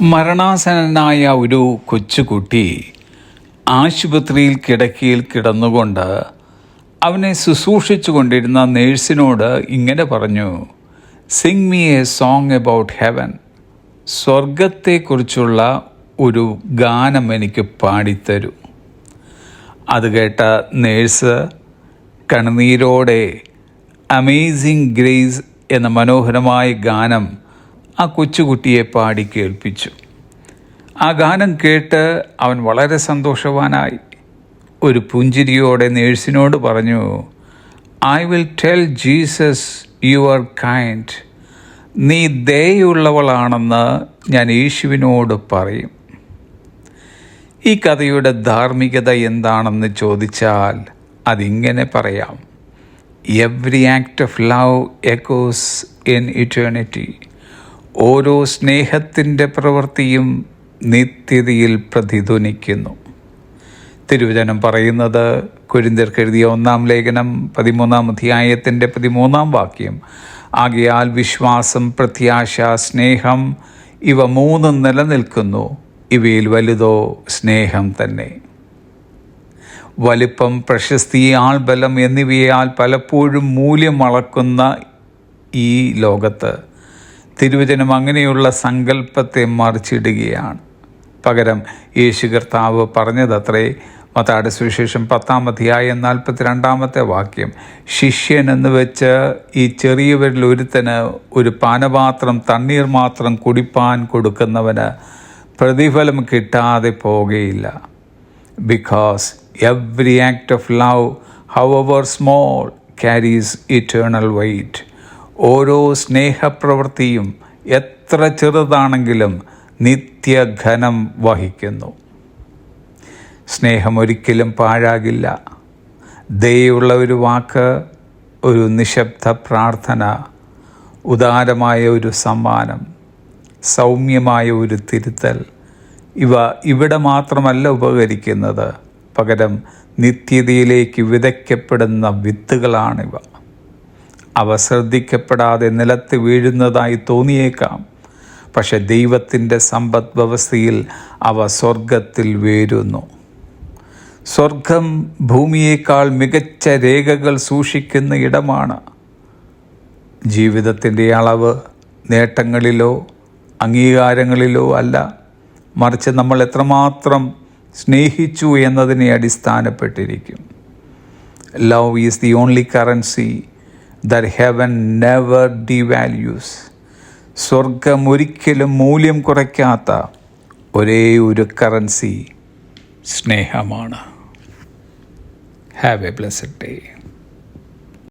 മരണാസന്നനായ ഒരു കൊച്ചുകുട്ടി ആശുപത്രിയിൽ കിടക്കയിൽ കിടന്നുകൊണ്ട് അവനെ ശുശ്രൂഷിച്ചു കൊണ്ടിരുന്ന നേഴ്സിനോട് ഇങ്ങനെ പറഞ്ഞു sing me a song about heaven സ്വർഗത്തെക്കുറിച്ചുള്ള ഒരു ഗാനം എനിക്ക് പാടിത്തരൂ. അത് കേട്ട നേഴ്സ് കണ്ണുനീരോടെ അമേസിങ് ഗ്രേസ് എന്ന മനോഹരമായ ഗാനം ആ കൊച്ചുകുട്ടിയെ പാടി കേൾപ്പിച്ചു. ആ ഗാനം കേട്ട് അവൻ വളരെ സന്തോഷവാനായി. ഒരു പുഞ്ചിരിയോടെ നേഴ്സിനോട് പറഞ്ഞു I will tell Jesus you are kind നീ ദയുള്ളവളാണെന്ന് ഞാൻ യേശുവിനോട് പറയും. ഈ കഥയുടെ ധാർമ്മികത എന്താണെന്ന് ചോദിച്ചാൽ അതിങ്ങനെ പറയാം. Every act of love echoes in eternity ഓരോ സ്നേഹത്തിന്റെ പ്രവൃത്തിയും നിത്യതയിൽ പ്രതിധ്വനിക്കുന്നു. തിരുവചനം പറയുന്നത് കുരിന്തിർക്ക് എഴുതിയ ഒന്നാം ലേഖനം പതിമൂന്നാം അധ്യായത്തിന്റെ പതിമൂന്നാം വാക്യം ആകയാൽ വിശ്വാസം പ്രത്യാശ സ്നേഹം ഇവ മൂന്നും നിലനിൽക്കുന്നു. ഇവയിൽ വലുതോ സ്നേഹം തന്നെ. വലിപ്പം പ്രശസ്തി ആൾബലം എന്നിവയാൽ പലപ്പോഴും മൂല്യം അളക്കുന്ന ഈ ലോകത്ത് തിരുവചനം അങ്ങനെയുള്ള സങ്കല്പത്തെ മറിച്ചിടുകയാണ്. പകരം യേശു കർത്താവ് പറഞ്ഞതത്രേ മത്താട് സുവിശേഷം പത്താം അധ്യായം നാൽപ്പത്തിരണ്ടാമത്തെ വാക്യം. ശിഷ്യൻ എന്ന് വെച്ച് ഈ ചെറിയവരിൽ ഒരുത്തന് ഒരു പാനപാത്രം തണ്ണീർ മാത്രം കുടിപ്പാൻ കൊടുക്കുന്നവന് പ്രതിഫലം കിട്ടാതെ പോകുകയില്ല because every act of love however small carries eternal weight ഓരോ സ്നേഹപ്രവൃത്തിയും എത്ര ചെറുതാണെങ്കിലും നിത്യഘനം വഹിക്കുന്നു. സ്നേഹം ഒരിക്കലും പാഴാകില്ല. ദയുള്ള ഒരു വാക്ക് ഒരു നിശബ്ദ പ്രാർത്ഥന ഉദാരമായ ഒരു സമ്മാനം സൗമ്യമായ ഒരു തിരുത്തൽ ഇവ ഇവിടെ മാത്രമല്ല ഉപകരിക്കുന്നത്. പകരം നിത്യതയിലേക്ക് വിതയ്ക്കപ്പെടുന്ന വിത്തുകളാണിവ. അവ ശ്രദ്ധിക്കപ്പെടാതെ നിലത്ത് വീഴുന്നതായി തോന്നിയേക്കാം. പക്ഷെ ദൈവത്തിന്റെ സമ്പദ് വ്യവസ്ഥയിൽ അവ സ്വർഗത്തിൽ വേരുന്നു. സ്വർഗം ഭൂമിയേക്കാൾ മികച്ച രേഖകൾ സൂക്ഷിക്കുന്ന ഇടമാണ്. ജീവിതത്തിന്റെ അളവ് നേട്ടങ്ങളിലോ അംഗീകാരങ്ങളിലോ അല്ല. മറിച്ച് നമ്മൾ എത്രമാത്രം സ്നേഹിച്ചു എന്നതിനെ അടിസ്ഥാനപ്പെട്ടിരിക്കും. Love is the only currency that heaven never devalues സ്വർഗം ഒരിക്കലും മൂല്യം കുറയ്ക്കാത്ത ഒരേ ഒരു കറൻസി സ്നേഹമാണ്. Have A blessed day